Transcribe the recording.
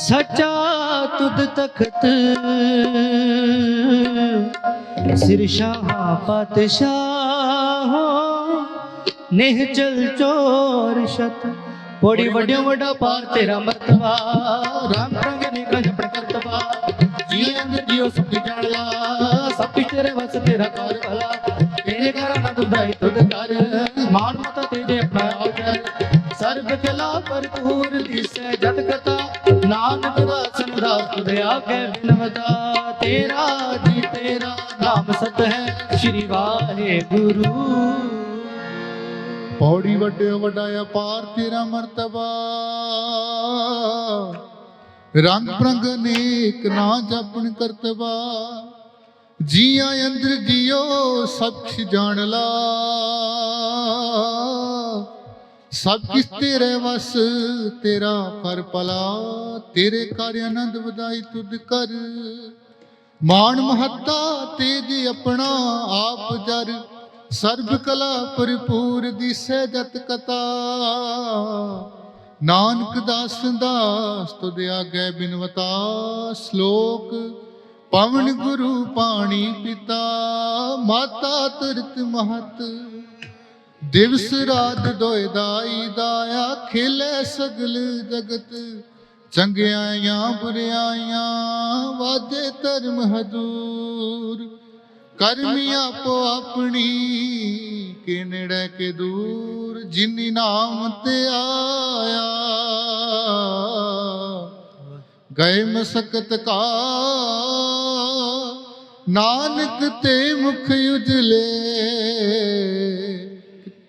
ਸੱਚਾ ਤੁਧ ਤਖਤ। ਸਿਰ ਸ਼ਾਹ ਪਾਤਸ਼ਾਹ। ਨੇਹ ਚਲ ਚੋਰ ਸ਼ਤ ਬੜੀ ਵੱਡਿਓ ਵੱਡਾ ਪਾਰ ਤੇਰਾ ਮਰਤਬਾ। ਰਾਮ ਰੰਗ ਨੇ ਕੰਜਪੜ ਕਰਤਬਾ। ਜੀ ਅੰਦਰ ਜਿਉ ਸੁਖ ਜਾਣ ਲਾ। ਸਭ ਕੁਛ ਤੇਰੇ ਵਸ ਤੇਰਾ ਕਾਰ ਭਲਾ। ਤੇਰੇ ਘਰ ਆਨੰਦ ਉਦਾਈ ਤੁਧ ਕਰ ਮਾਨ ਮਤ ਤੇਰੇ ਆਪਣਾ ਸਰਬ ਕਲਾ ਭਰਪੂਰ ਦਿਸੈ ਜਤ ਕਥਾ। ਨਾਨਕ ਦਾਸਨ ਦਾਸ ਤੁਧ ਆਗੇ ਬਿਨਵਤਾ ਤੇਰਾ ਜੀ ਤੇਰਾ ਨਾਮ ਸਤ ਹੈ ਸ਼੍ਰੀ ਵਾਹਿਗੁਰੂ। ਪੌੜੀ ਵੱਡੇ ਵੱਡਾ ਅਪਾਰ ਤੇਰਾ ਮਰਤਬਾ। ਰੰਗ ਪ੍ਰੰਗ ਅਨੇਕ ਨਾ ਜਪਣ ਕਰਤਬਾ। ਜੀਆਂ ਅੰਦਰ ਜਿਓ ਸਭ ਜਾਣ ਲਾ। ਸਭ ਕਿਸ ਤੇਰੇ ਵਸ, ਤੇਰਾ ਕਰ ਭਲਾ, ਤੇਰੇ ਕਰ ਆਨੰਦ ਵਧਾਈ ਤੁਧ ਕਰ। ਮਾਣ ਮਹੱਤਾ ਤੇਜ ਆਪਣਾ ਆਪ ਜਰ, ਸਰਬ ਕਲਾ ਭਰਪੂਰ ਦਿਸੈ ਜਤ ਕਤਾ। ਨਾਨਕ ਦਾਸ ਦਾਸ ਤੁਧ ਆਗੇ ਬਿਨਵਤਾ, ਸ਼ਲੋਕ ਪਵਨ ਗੁਰੂ ਪਾਣੀ ਪਿਤਾ। ਮਾਤਾ ਤਰਤ ਮਹਤ ਦਿਵਸ ਰਾਤ ਦੋਇ ਦਾਈ ਦਾਇਆ ਖੇਲੇ ਸਗਲ ਜਗਤ। ਚੰਗਿਆਈਆਂ, ਬੁਰਿਆਈਆਂ ਵਾਜੇ ਧਰਮ ਹਦੂਰ ਕਰਮੀ ਆਪੋ ਆਪਣੀ ਕੇ ਨੇੜੇ ਕੇ ਦੂਰ। ਜਿਨੀ ਨਾਮ ਤੇ ਆਇਆ, ਗਏ ਮਸਕਤ ਕਾ। ਨਾਨਕ ਤੇ ਮੁਖ ਉਜਲੇ